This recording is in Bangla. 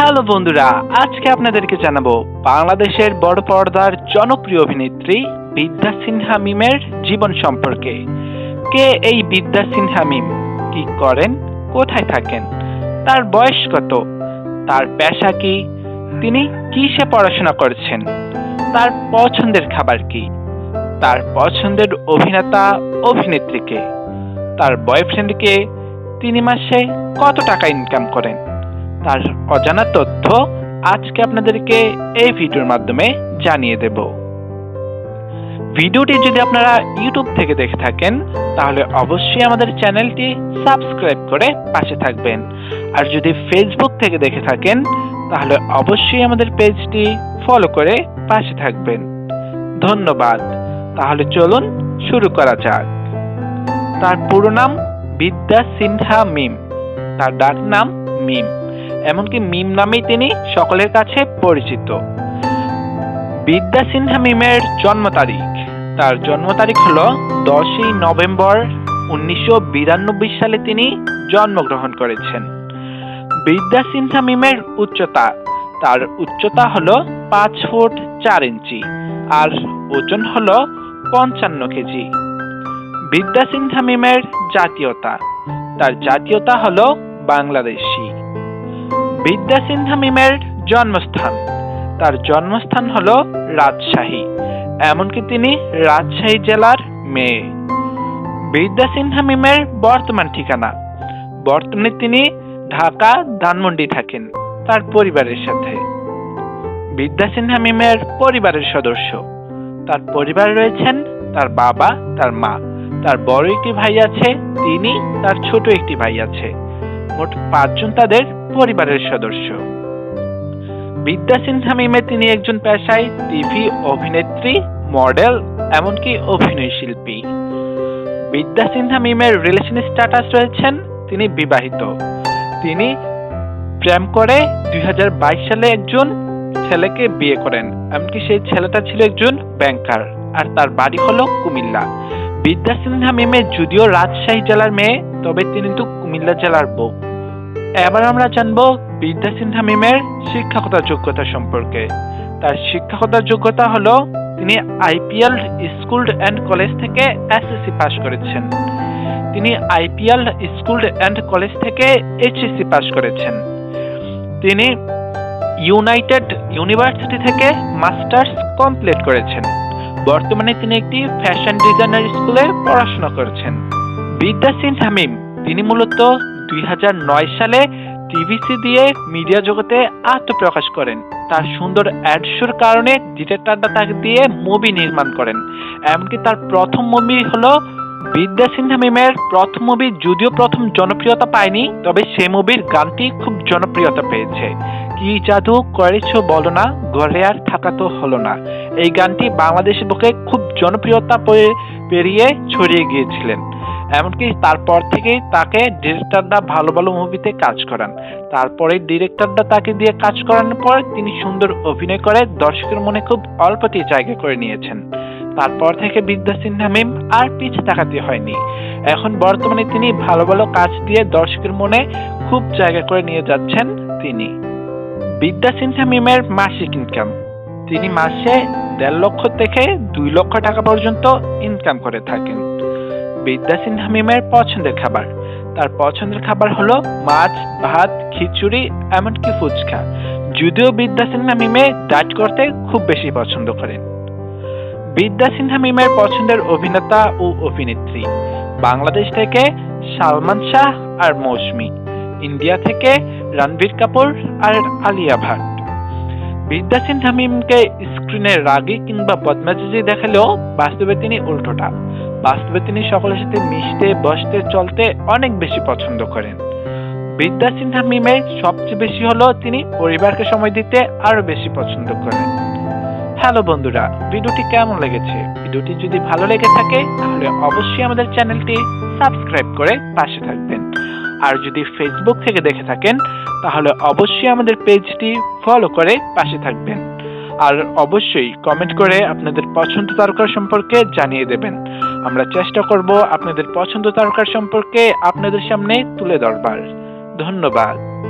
হ্যালো বন্ধুরা, আজকে আপনাদেরকে জানাব বাংলাদেশের বড় পর্দার জনপ্রিয় অভিনেত্রী বিদ্যা সিনহা মিমের জীবন সম্পর্কে। কে এই বিদ্যা সিনহা মিম? কি করেন? কোথায় থাকেন? তার বয়স কত? তার পেশা কি? তিনি কিসে পড়াশোনা করেছেন? তার পছন্দের খাবার কি? তার পছন্দের অভিনেতা অভিনেত্রীকে তার বয়ফ্রেন্ডকে তিনি মাসে কত টাকা ইনকাম করেন? তার অজানা তথ্য আজকে আপনাদেরকে এই ভিডিওর মাধ্যমে জানিয়ে দেব। ভিডিওটি যদি আপনারা ইউটিউব থেকে দেখে থাকেন, তাহলে অবশ্যই আমাদের চ্যানেলটি সাবস্ক্রাইব করে পাশে থাকবেন। আর যদি ফেসবুক থেকে দেখে থাকেন, তাহলে অবশ্যই আমাদের পেজটি ফলো করে পাশে থাকবেন। ধন্যবাদ। তাহলে চলুন শুরু করা যাক। তার পুরো নাম বিদ্যা সিনহা মিম। তার ডাক নাম মিম। এমনকি মিম নামেই তিনি সকলের কাছে পরিচিত। বিদ্যা সিনহা মিমের জন্ম তারিখ। তার জন্ম তারিখ হলো দশই নভেম্বর উনিশশো বিরানব্বই সালে তিনি জন্মগ্রহণ করেছেন। বিদ্যা সিনহা মিমের উচ্চতা। তার উচ্চতা হলো পাঁচ ফুট চার ইঞ্চি আর ওজন হলো পঞ্চান্ন কেজি। বিদ্যা সিনহা মিমের জাতীয়তা। তার জাতীয়তা হলো বাংলাদেশি। বিদ্যা সিনহা মিমের জন্মস্থান। তার জন্মস্থান হলো রাজশাহী। এমনকি তিনি রাজশাহী জেলার মেয়ে। বিদ্যা সিনহা মিমের বর্তমান ঠিকানা। বর্তমানে তিনি ঢাকা, ধানমন্ডি থাকেন তার পরিবারের সাথে। বিদ্যা সিনহা মিমের পরিবারের সদস্য। তার পরিবারে রয়েছেন তার বাবা, তার মা। তার বড় একটি ভাই আছে, তিনি তার ছোট একটি ভাই আছে। মোট পাঁচজন তাদের পরিবারের সদস্য। বিদ্যা সিনহা মিমে তিনি একজন পেশায় টিভি অভিনেত্রী, মডেল, এমনকি অভিনয় শিল্পী। বিদ্যা সিনহা মিমের রিলেশন স্ট্যাটাস রয়েছেন, তিনি বিবাহিত। তিনি প্রেম করে দুই হাজার বাইশ সালে একজন ছেলেকে বিয়ে করেন, এমনকি সেই ছেলেটা ছিল একজন ব্যাংকার আর তার বাড়ি হলো কুমিল্লা। বিদ্যা সিনহা মিমে যদিও রাজশাহী জেলার মেয়ে, তবে তিনি তো কুমিল্লা জেলার বউ। এবার আমরা জানব বিদ্যা সিনহা মিমের শিক্ষাগত যোগ্যতা সম্পর্কে। তার শিক্ষাগত যোগ্যতা হলো, তিনি আইপিএল স্কুল অ্যান্ড কলেজ থেকে এসএসসি পাশ করেছেন। তিনি আইপিএল স্কুল অ্যান্ড কলেজ থেকে এইচএসসি পাশ করেছেন। তিনি ইউনাইটেড ইউনিভার্সিটি থেকে মাস্টার্স কমপ্লিট করেছেন। বর্তমানে তিনি একটি ফ্যাশন ডিজাইনার স্কুলে পড়াশোনা করছেন। বিদ্যা সিনহা মিম তিনি মূলত দুই হাজার নয় সালে টিভিসি দিয়ে মিডিয়া জগতে আত্মপ্রকাশ করেন। তার সুন্দর অ্যাড শোর কারণে ডিরেক্টররা তাকে দিয়ে মুভি নির্মাণ করেন। এমনকি তার প্রথম মুভি হলো বিদ্যা সিনহা মিমের প্রথম মুভি যদিও প্রথম জনপ্রিয়তা পায়নি, তবে সে মুভির গানটি খুব জনপ্রিয়তা পেয়েছে। কি জাদু করেছ বলো না, ঘরে আর থাকা তো হলো না। এই গানটি বাংলাদেশের বুকে খুব জনপ্রিয়তা পেরিয়ে ছড়িয়ে গিয়েছিলেন। এমনকি তারপর থেকেই তাকে ডিরেক্টররা ভালো ভালো মুভিতে কাজ করান। তারপরে ডিরেক্টররা তাকে দিয়ে কাজ করানোর পর তিনি সুন্দর অভিনয় করে দর্শকের মনে খুব অল্পতেই জায়গা করে নিয়েছেন। তারপর থেকে বিদ্যা সিনহা মিম আর পিছে তাকাতে হয়নি। এখন বর্তমানে তিনি ভালো ভালো কাজ দিয়ে দর্শকের মনে খুব জায়গা করে নিয়ে যাচ্ছেন তিনি। বিদ্যা সিনহা মিমের মাসিক ইনকাম তিনি মাসে দেড় লক্ষ থেকে দুই লক্ষ টাকা পর্যন্ত ইনকাম করে থাকেন। বিদ্যা সিনহা মিমের পছন্দের খাবার। তার পছন্দের খাবার হলো মাছ, ভাত, খিচুড়ি, এমনকি ফুচকা। যদিও বিদ্যা সিনহা মিমে ডায়েট করতে খুব বেশি পছন্দ করেন। বিদ্যা সিনহা মিমের পছন্দের অভিনেতা ও অভিনেত্রী বাংলাদেশ থেকে সালমান শাহ আর মৌসুমী, ইন্ডিয়া থেকে রণবীর কাপুর আর আলিয়া ভাট। বিদ্যা সিনহা মিমকে স্ক্রিনে রাগী কিংবা বদমেজাজি দেখালেও বাস্তবে তিনি উল্টোটা। বাস্তবে তিনি সকলের সাথে মিশতে, বসতে, চলতে অনেক বেশি পছন্দ করেন। বিদ্যা সিনহা মিমে সবচেয়ে বেশি হলো তিনি পরিবারকে সময় দিতে আরও বেশি পছন্দ করেন। হ্যালো বন্ধুরা, ভিডিওটি কেমন লেগেছে? ভিডিওটি যদি ভালো লেগে থাকে, তাহলে অবশ্যই আমাদের চ্যানেলটি সাবস্ক্রাইব করে পাশে থাকবেন। আর যদি ফেসবুক থেকে দেখে থাকেন, তাহলে অবশ্যই আমাদের পেজটি ফলো করে পাশে থাকবেন। আর অবশ্যই কমেন্ট করে আপনাদের পছন্দ তারকা সম্পর্কে জানিয়ে দেবেন। আমরা চেষ্টা করব আপনাদের পছন্দ তারকার সম্পর্কে আপনাদের সামনে তুলে ধরবার। ধন্যবাদ।